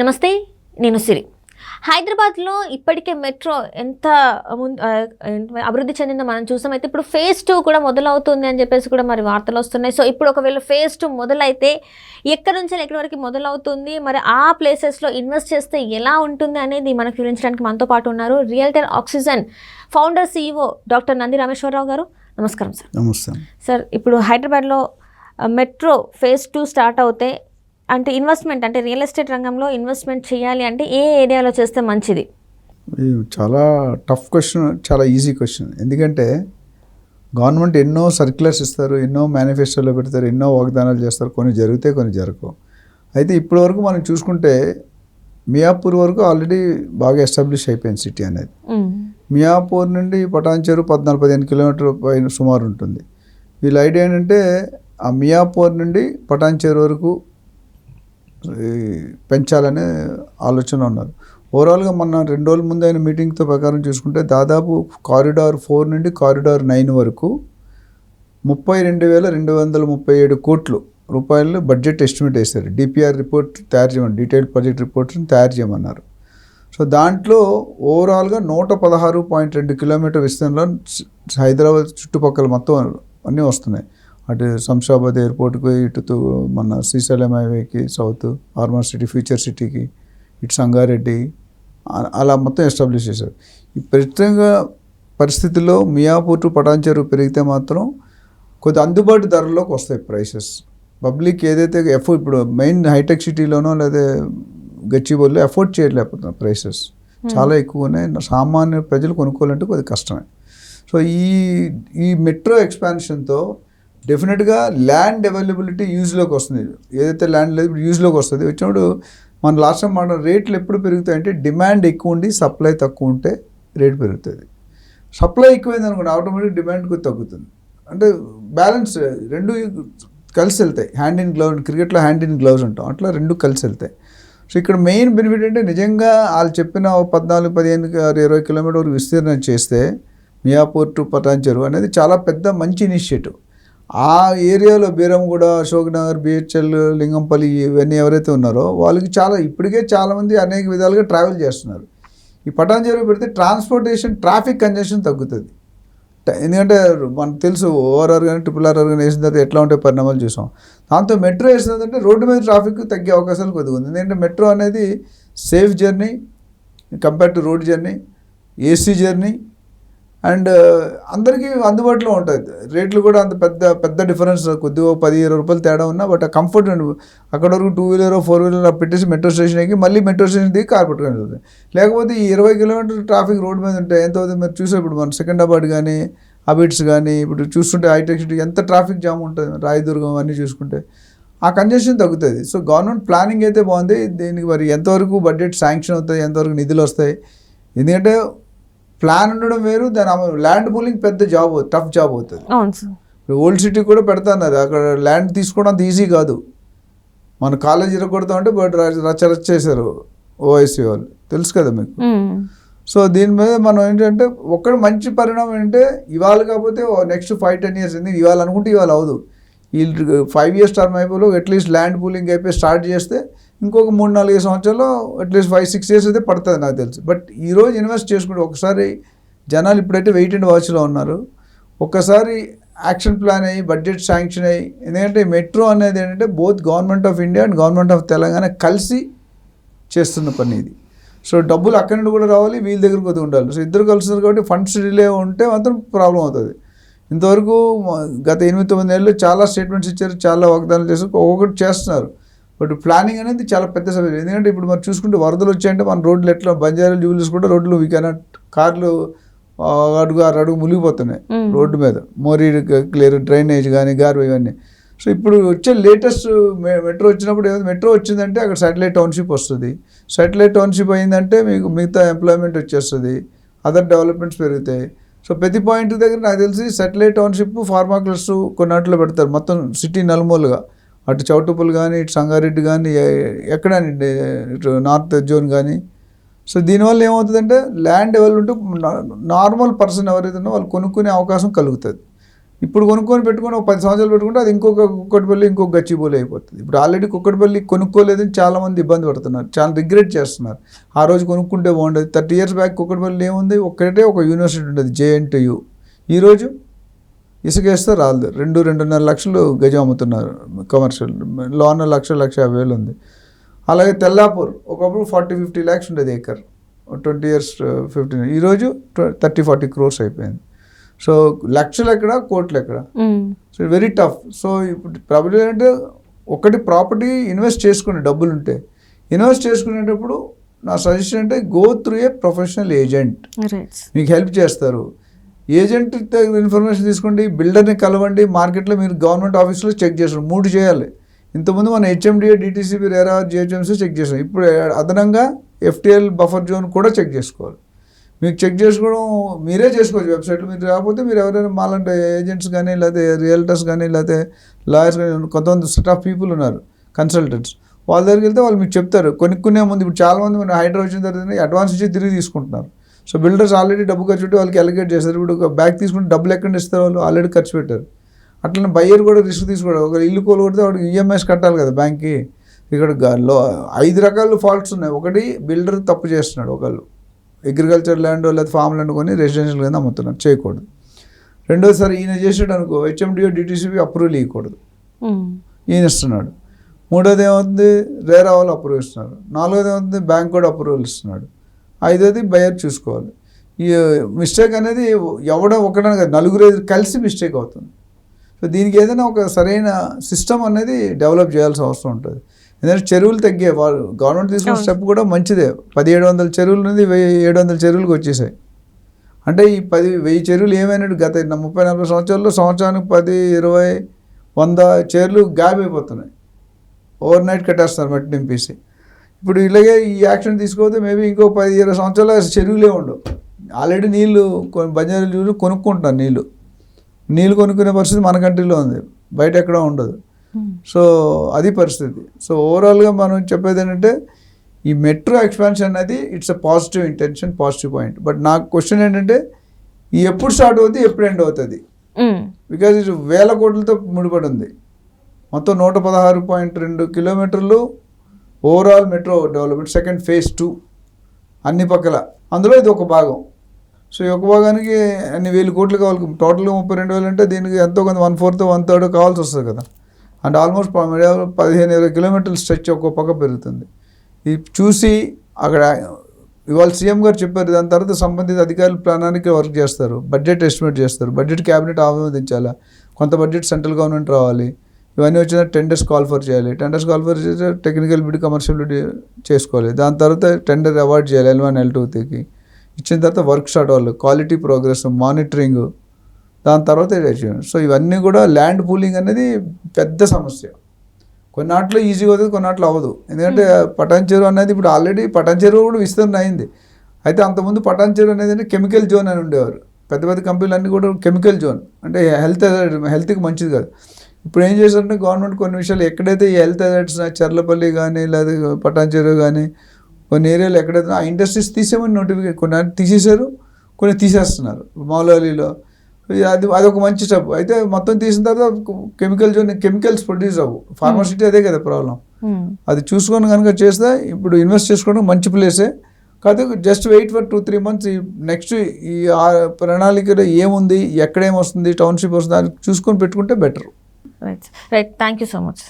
నమస్తే నేను సిరి. హైదరాబాద్లో ఇప్పటికే మెట్రో ఎంత అభివృద్ధి చెందిందో మనం చూసామైతే ఇప్పుడు ఫేజ్ టూ కూడా మొదలవుతుంది అని చెప్పేసి కూడా మరి వార్తలు వస్తున్నాయి. సో ఇప్పుడు ఒకవేళ ఫేజ్ టూ మొదలైతే ఎక్కడి నుంచి ఎక్కడి వరకు మొదలవుతుంది? మరి ఆ ప్లేసెస్లో ఇన్వెస్ట్ చేస్తే ఎలా ఉంటుంది అనేది మనకు వివరించడానికి మనతో పాటు ఉన్నారు realtor Oxygen founder CEO doctor Nandi Rameshwara Rao గారు. నమస్కారం సార్. నమస్తే. సార్ ఇప్పుడు హైదరాబాద్లో మెట్రో ఫేజ్ టూ స్టార్ట్ అవుతే అంటే ఇన్వెస్ట్మెంట్ అంటే రియల్ ఎస్టేట్ రంగంలో ఇన్వెస్ట్మెంట్ చేయాలి అంటే ఏ ఏరియాలో చేస్తే మంచిది? చాలా టఫ్ క్వశ్చన్ చాలా ఈజీ క్వశ్చన్ ఎందుకంటే గవర్నమెంట్ ఎన్నో సర్క్యులర్స్ ఇస్తారు ఎన్నో మేనిఫెస్టోలో పెడతారు ఎన్నో వాగ్దానాలు చేస్తారు కొన్ని జరుగుతాయి కొన్ని జరగవు. అయితే ఇప్పటి వరకు మనం చూసుకుంటే మియాపూర్ వరకు ఆల్రెడీ బాగా ఎస్టాబ్లిష్ అయిపోయింది సిటీ అనేది. మియాపూర్ నుండి పటాన్చేరు పద్నాలుగు పదిహేను కిలోమీటర్ పైన సుమారు ఉంటుంది. వీళ్ళ ఐడియా ఏంటంటే ఆ మియాపూర్ నుండి పటాన్చేరు వరకు పెంచాలనే ఆలోచన ఉన్నారు ఓవరాల్గా మొన్న రెండు రోజుల ముందు అయిన మీటింగ్తో ప్రకారం చూసుకుంటే దాదాపు కారిడార్ ఫోర్ నుండి కారిడార్ నైన్ వరకు ముప్పై రెండు వేల రెండు వందల ముప్పై ఏడు కోట్లు రూపాయలు బడ్జెట్ ఎస్టిమేట్ వేశారు. డిపిఆర్ రిపోర్ట్ తయారు చేయమని డీటెయిల్డ్ ప్రాజెక్ట్ రిపోర్ట్ని తయారు చేయమన్నారు. సో దాంట్లో ఓవరాల్గా నూట పదహారు పాయింట్ రెండు కిలోమీటర్ విస్తీర్ణంలో హైదరాబాద్ చుట్టుపక్కల మొత్తం అన్నీ వస్తున్నాయి. అటు శంషాబాద్ ఎయిర్పోర్ట్కి ఇటు తు- మన శ్రీశైలం హైవేకి సౌత్ ఫార్మర్ సిటీ ఫ్యూచర్ సిటీకి ఇటు సంగారెడ్డి అలా మొత్తం ఎస్టాబ్లిష్ చేశారు. ఈ ప్రత్యేక పరిస్థితుల్లో మియాపూర్ టు పటాన్చెరు పెరిగితే మాత్రం కొద్ది అందుబాటు ధరల్లోకి వస్తాయి ప్రైసెస్. పబ్లిక్ ఏదైతే ఎఫోర్డ్ ఇప్పుడు మెయిన్ హైటెక్ సిటీలోనో లేదా గచ్చిబౌలిలో ఎఫోర్డ్ చేయలేకపోతున్నారు ప్రైసెస్. చాలా ఎక్కువ ఉన్నాయి సామాన్య ప్రజలు కొనుక్కోవాలంటే కొద్ది కష్టమే. సో ఈ ఈ మెట్రో ఎక్స్పాన్షన్తో డెఫినెట్గా ల్యాండ్ అవైలబిలిటీ యూజ్లోకి వస్తుంది. ఏదైతే ల్యాండ్ లేదు యూజ్లోకి వస్తుంది. వచ్చినప్పుడు మన లాస్ట్ టైం మాట రేట్లు ఎప్పుడు పెరుగుతాయంటే డిమాండ్ ఎక్కువ ఉండి సప్లై తక్కువ ఉంటే రేట్ పెరుగుతుంది. సప్లై ఎక్కువైంది అనుకోండి ఆటోమేటిక్ డిమాండ్ కూడా తగ్గుతుంది. అంటే బ్యాలెన్స్ రెండు కలిసి వెళ్తాయి. హ్యాండ్ ఇన్ గ్లౌజ్ క్రికెట్లో హ్యాండ్ ఇన్ గ్లౌజ్ ఉంటాం అట్లా రెండు కలిసి వెళ్తాయి. సో ఇక్కడ మెయిన్ బెనిఫిట్ అంటే నిజంగా వాళ్ళు చెప్పిన ఓ పద్నాలుగు పదిహేను ఇరవై కిలోమీటర్ విస్తీర్ణం చేస్తే మియాపూర్ టు పటాన్చెరు అనేది చాలా పెద్ద మంచి ఇనిషియేటివ్. ఆ ఏరియాలో బీరంగూడ అశోక్ నగర్ బిహెచ్ఎల్ లింగంపల్లి ఇవన్నీ ఎవరైతే ఉన్నారో వాళ్ళకి చాలా ఇప్పటికే చాలామంది అనేక విధాలుగా ట్రావెల్ చేస్తున్నారు. ఈ పటాన్చెరు పెడితే ట్రాన్స్పోర్టేషన్ ట్రాఫిక్ కంజెషన్ తగ్గుతుంది. ఎందుకంటే మనకు తెలుసు ఓఆర్ఆర్ కానీ ట్రిపుల్ ఆర్ఆర్ కానీ వేసిన తర్వాత ఎట్లా ఉంటే పరిణామాలు చూసాం. దాంతో మెట్రో వేసినదంటే రోడ్డు మీద ట్రాఫిక్ తగ్గే అవకాశాలు కొద్దిగా ఉంది. ఎందుకంటే మెట్రో అనేది safe journey compare to road journey AC journey and అందరికీ అందుబాటులో ఉంటుంది రేట్లు కూడా అంత పెద్ద పెద్ద డిఫరెన్స్ కొద్దిగా పది ఇరవై రూపాయలు తేడా ఉన్నా బట్ ఆ కంఫర్ట్ అక్కడ వరకు టూ వీలర్ ఫోర్ వీలర్ పెట్టేసి మెట్రో స్టేషన్ ఎక్కి మళ్ళీ మెట్రో స్టేషన్ దిగి కార్ పెట్టుకొని వెళ్తుంది. లేకపోతే ఈ ఇరవై కిలోమీటర్ ట్రాఫిక్ రోడ్ మీద ఉంటే ఎంత అవుతుంది మీరు చూసే ఇప్పుడు మన సికింద్రాబాద్ కానీ అబిట్స్ కానీ ఇప్పుడు చూస్తుంటే హైటెక్ సిటీ ఎంత ట్రాఫిక్ జామ్ ఉంటుంది రాయదుర్గం అన్నీ చూసుకుంటే. ఆ కంజెషన్ తగ్గుతుంది. సో గవర్నమెంట్ ప్లానింగ్ అయితే బాగుంది. దీనికి మరి ఎంతవరకు బడ్జెట్ శాంక్షన్ అవుతుంది ఎంతవరకు నిధులు వస్తాయి? ఎందుకంటే ప్లాన్ ఉండడం వేరు దాని ల్యాండ్ పూలింగ్ పెద్ద జాబ్ టఫ్ జాబ్ అవుతుంది. ఇప్పుడు ఓల్డ్ సిటీ కూడా పెడతాన్నారు అక్కడ ల్యాండ్ తీసుకోవడం అంత ఈజీ కాదు. మన కాలేజ్ ఇరగొడతాం అంటే బట్ రచ్చ రచ్చ చేశారు ఓఐసీ వాళ్ళు. తెలుసు కదా మీకు? సో దీని మీద మనం ఏంటంటే ఒక్కటి మంచి పరిణామం ఏంటంటే ఇవాళ కాకపోతే నెక్స్ట్ ఫైవ్ టెన్ ఇయర్స్ ఇవాళ అనుకుంటే ఇవాళ అవదు. ఈ ఫైవ్ ఇయర్స్ టర్మ్ అయిపోయి అట్లీస్ట్ ల్యాండ్ పూలింగ్ అయిపోయి స్టార్ట్ చేస్తే ఇంకొక మూడు నాలుగు సంవత్సరాలు అట్లీస్ట్ ఫైవ్ సిక్స్ ఇయర్స్ అయితే పడుతుంది నాకు తెలుసు. బట్ ఈరోజు ఇన్వెస్ట్ చేసుకుంటే ఒకసారి జనాలు ఇప్పుడైతే వెయిట్ అండ్ వాచ్లో ఉన్నారు. ఒక్కసారి యాక్షన్ ప్లాన్ అయ్యి బడ్జెట్ శాంక్షన్ అయ్యి ఎందుకంటే మెట్రో అనేది ఏంటంటే both government of India and government of Telangana కలిసి చేస్తున్న పని ఇది. సో డబ్బులు అక్కడి నుండి కూడా రావాలి వీళ్ళ దగ్గర కొద్దిగా ఉండాలి. సో ఇద్దరు కలుస్తున్నారు కాబట్టి ఫండ్స్ డిలే ఉంటే మాత్రం ప్రాబ్లం అవుతుంది. ఇంతవరకు గత ఎనిమిది తొమ్మిది నెలలు చాలా స్టేట్మెంట్స్ ఇచ్చారు చాలా వాగ్దానాలు చేశారు ఒక్కొక్కటి చేస్తున్నారు. బట్ ప్లానింగ్ అనేది చాలా పెద్ద సమస్య ఎందుకంటే ఇప్పుడు మనం చూసుకుంటే వరదలు వచ్చాయంటే మన రోడ్లు ఎట్లా బంజారా జూబిలీస్ కూడా రోడ్లు వీ కెనాట్ కార్లు అడుగు ఆరు అడుగు మునిగిపోతున్నాయి. రోడ్డు మీద. మోరీ క్లియర్ డ్రైనేజ్ కానీ గారు ఇవన్నీ. సో ఇప్పుడు వచ్చే లేటెస్ట్ మెట్రో వచ్చినప్పుడు ఏమైంది మెట్రో వచ్చిందంటే అక్కడ శాటిలైట్ టౌన్షిప్ వస్తుంది. శాటిలైట్ టౌన్షిప్ అయిందంటే మీకు మిగతా ఎంప్లాయ్మెంట్ వచ్చేస్తుంది. అదర్ డెవలప్మెంట్స్ పెరుగుతాయి. సో ప్రతి పాయింట్ దగ్గర నాకు తెలిసి సెటిలైట్ టౌన్షిప్ ఫార్మా క్లస్టర్ కొన్నాటిలో పెడతారు. మొత్తం సిటీ నలుమూలుగా అటు చౌటుపులు కానీ ఇటు సంగారెడ్డి కానీ ఎక్కడ ఇటు నార్త్ జోన్ కానీ సో దీనివల్ల ఏమవుతుందంటే ల్యాండ్ ఎవరు ఉంటే నార్మల్ పర్సన్ ఎవరైతే వాళ్ళు కొనుక్కునే అవకాశం కలుగుతుంది. ఇప్పుడు కొనుక్కొని పెట్టుకొని ఒక పది సంవత్సరాలు పెట్టుకుంటే అది ఇంకొక కుక్కటిపల్లి ఇంకొక గచ్చిబౌలి అయిపోతుంది. ఇప్పుడు ఆల్రెడీ కుక్కటిపల్లి కొనుక్కోలేదని చాలామంది ఇబ్బంది పడుతున్నారు. చాలా రిగ్రెట్ చేస్తున్నారు. ఆ రోజు కొనుక్కుంటే బాగుండేది. థర్టీ ఇయర్స్ బ్యాక్ కుక్కటిపల్లి ఏముంది? ఒక్కటే ఒక యూనివర్సిటీ ఉండేది జేఎన్టీయు ఈరోజు ఇసుకేస్తే రాదు రెండు రెండున్నర లక్షలు గజం అమ్ముతున్నారు కమర్షియల్ లోన లక్ష లక్ష యాభై వేలు ఉంది. అలాగే తెల్లాపూర్ ఒకప్పుడు ఫార్టీ ఫిఫ్టీ ల్యాక్స్ ఉండేది ఏకర్ ట్వంటీ ఇయర్స్ ఫిఫ్టీన్. ఈరోజు థర్టీ ఫార్టీ క్రోర్స్ అయిపోయింది. సో లక్షలు ఎక్కడ కోట్లు ఎక్కడ. So very tough. సో ఇప్పుడు ప్రాపర్టీ అంటే ఒకటి ప్రాపర్టీ ఇన్వెస్ట్ చేసుకునే డబ్బులు ఉంటే ఇన్వెస్ట్ చేసుకునేటప్పుడు నా సజెషన్ అంటే go through a professional agent. మీకు హెల్ప్ చేస్తారు. ఏజెంట్ ఇన్ఫర్మేషన్ తీసుకోండి బిల్డర్ని కలవండి మార్కెట్లో మీరు గవర్నమెంట్ ఆఫీస్లో చెక్ చేస్తారు. మూడు చేయాలి. ఇంతకుముందు మన HMDA DTCP RERA GHMC check చేసాం. ఇప్పుడు అదనంగా ఎఫ్టిఎల్ బఫర్ జోన్ కూడా చెక్ చేసుకోవాలి. మీకు చెక్ చేసుకోవడం మీరే చేసుకోవచ్చు వెబ్సైట్లో మీరు రాకపోతే మీరు ఎవరైనా మాలంటే ఏజెంట్స్ కానీ లేకపోతే రియల్టర్స్ కానీ లేకపోతే లాయర్స్ కానీ కొంతమంది సెట్ ఆఫ్ పీపుల్ ఉన్నారు కన్సల్టెంట్స్ వాళ్ళ దగ్గరికి వెళ్తే వాళ్ళు మీకు చెప్తారు. కొనుక్కునే ముందు ఇప్పుడు చాలామంది మన హైడ్రో వచ్చిన తర్వాత అడ్వాన్స్ ఇచ్చి తిరిగి తీసుకుంటున్నారు. సో బిల్డర్స్ ఆల్రెడీ డబ్బు ఖర్చు పెట్టి వాళ్ళకి అలిగేట్ చేస్తారు. ఇప్పుడు ఒక బ్యాగ్ తీసుకుంటే డబ్బులు ఎక్కడ ఇస్తారు వాళ్ళు? ఆల్రెడీ ఖర్చు పెట్టారు. అట్లనే బయ్యర్ కూడా రిస్క్ తీసుకోవడం ఒక ఇల్లు కొనుగొడితే వాడికి ఈఎంఐస్ కట్టాలి కదా బ్యాంక్కి ఇక్కడ లో ఐదు రకాల ఫాల్ట్స్ ఉన్నాయి. ఒకటి బిల్డర్ తప్పు చేస్తున్నాడు ఒకళ్ళు. అగ్రికల్చర్ ల్యాండ్ లేదా ఫామ్ ల్యాండ్ కొని రెసిడెన్షియల్ కింద అమ్ముతున్నారు చేయకూడదు. రెండోసారి ఈయన చేసాడు అనుకో హెచ్ఎండిఓ డిటీసీబీ అప్రూవల్ ఇవ్వకూడదు. ఈయన ఇస్తున్నాడు. మూడోది ఏమవుతుంది? రేరా వాళ్ళు అప్రూవ్ ఇస్తున్నారు. నాలుగోది ఏమవుతుంది? బ్యాంక్ కూడా అప్రూవల్ ఇస్తున్నాడు. ఐదోది బయర్ చూసుకోవాలి. ఈ మిస్టేక్ అనేది ఎవడో ఒకడని కాదు నలుగురు కలిసి మిస్టేక్ అవుతుంది. సో దీనికి ఏదైనా ఒక సరైన సిస్టమ్ అనేది డెవలప్ చేయాల్సిన అవసరం ఉంటుంది. ఎందుకంటే చెరువులు తగ్గే వాళ్ళు గవర్నమెంట్ తీసుకున్న స్టెప్ కూడా మంచిదే. పదిహేడు వందల చెరువులు నుండి వెయ్యి ఏడు వందల చెరువులకు వచ్చేసాయి. అంటే ఈ పది వెయ్యి చెరువులు ఏమైనట్టు గత ముప్పై నలభై సంవత్సరాల్లో సంవత్సరానికి పది ఇరవై వంద చెరువులు గ్యాప్ అయిపోతున్నాయి. ఓవర్ నైట్ కట్టేస్తున్నారు మట్టి నింపేసి. ఇప్పుడు ఇలాగే ఈ యాక్షన్ తీసుకోతే మేబీ ఇంకో పది ఇరవై సంవత్సరాలు చెరువులే ఉండవు. ఆల్రెడీ నీళ్ళు కొ- బంజారా నీళ్ళు కొనుక్కుంటున్నారు నీళ్ళు నీళ్ళు కొనుక్కునే పరిస్థితి మన కంట్రీలో ఉంది. బయట ఎక్కడ ఉండదు. సో అది పరిస్థితి. సో ఓవరాల్గా మనం చెప్పేది ఏంటంటే ఈ మెట్రో ఎక్స్పాన్షన్ అనేది it's a positive intention positive point but నాకు క్వశ్చన్ ఏంటంటే ఈ ఎప్పుడు స్టార్ట్ అవుతుంది ఎప్పుడు ఎండ్ అవుతుంది. బికాజ్ ఇది వేల కోట్లతో ముడిపడి ఉంది మొత్తం నూట పదహారు పాయింట్ రెండు కిలోమీటర్లు overall metro development second phase two అన్ని పక్కల. అందులో ఇది ఒక భాగం. సో ఈ ఒక భాగానికి అన్ని వేలు కోట్లు కావాలి. టోటల్గా ముప్పై రెండు వేలు అంటే దీనికి ఎంతో కొంత వన్ ఫోర్త్ వన్ థర్డ్ కావాల్సి వస్తుంది కదా. అంటే ఆల్మోస్ట్ పదిహేను ఇరవై కిలోమీటర్ల స్ట్రెచ్ ఒక్కో పక్క పెరుగుతుంది. ఇది చూసి అక్కడ ఇవాళ సీఎం గారు చెప్పారు దాని తర్వాత సంబంధిత అధికారులు ప్రాణానికి వర్క్ చేస్తారు బడ్జెట్ ఎస్టిమేట్ చేస్తారు బడ్జెట్ క్యాబినెట్ ఆమోదించాలా కొంత బడ్జెట్ సెంట్రల్ గవర్నమెంట్ రావాలి ఇవన్నీ వచ్చిన టెండర్స్ కాల్ ఫర్ చేయాలి టెండర్స్ కాల్ ఫర్ చేస్తే టెక్నికల్ బిడ్ కమర్షియల్ బిడ్ చేసుకోవాలి దాని తర్వాత టెండర్ అవార్డ్ చేయాలి ఎల్ వన్ ఎల్ టూకి ఇచ్చిన తర్వాత వర్క్ స్టార్ట్ వాళ్ళు క్వాలిటీ ప్రోగ్రెస్ మానిటరింగ్ దాని తర్వాత. సో ఇవన్నీ కూడా ల్యాండ్ పూలింగ్ అనేది పెద్ద సమస్య. కొన్నాట్లో ఈజీగా అవుతుంది కొన్నాట్లో అవ్వదు. ఎందుకంటే పటాన్ చెరువు అనేది ఇప్పుడు ఆల్రెడీ పటాన్ చెరువు కూడా విస్తరణ అయింది. అయితే అంతకుముందు పటాన్ చెరువు అనేది అంటే కెమికల్ జోన్ అని ఉండేవారు. పెద్ద పెద్ద కంపెనీలు అన్నీ కూడా కెమికల్ జోన్. అంటే హెల్త్ హెల్త్కి మంచిది కాదు. ఇప్పుడు ఏం చేశారంటే గవర్నమెంట్ కొన్ని విషయాలు ఎక్కడైతే ఈ హెల్త్ అజెట్స్ చర్లపల్లి కానీ లేదా పటాన్ చెరువు కానీ కొన్ని ఏరియాలు ఎక్కడైతే ఆ ఇండస్ట్రీస్ తీసేమని నోటిఫికేషన్ కొన్ని తీసేశారు కొన్ని తీసేస్తున్నారు. మౌలాలీలో అది అదొక మంచి స్టెప్ అయితే మొత్తం తీసిన తర్వాత కెమికల్ కెమికల్స్ ప్రొడ్యూస్ అవ్వు. ఫార్మాసిటీ అదే కదా ప్రాబ్లం మ్మ్. అది చూసుకొని కనుక చేస్తే ఇప్పుడు ఇన్వెస్ట్ చేసుకోవడం మంచి ప్లేసే కాదు just wait for two three months next ఈ ఆ ప్రణాళికలో ఏముంది ఎక్కడేమొస్తుంది టౌన్షిప్ వస్తుంది అది చూసుకొని పెట్టుకుంటే better right right thank you so much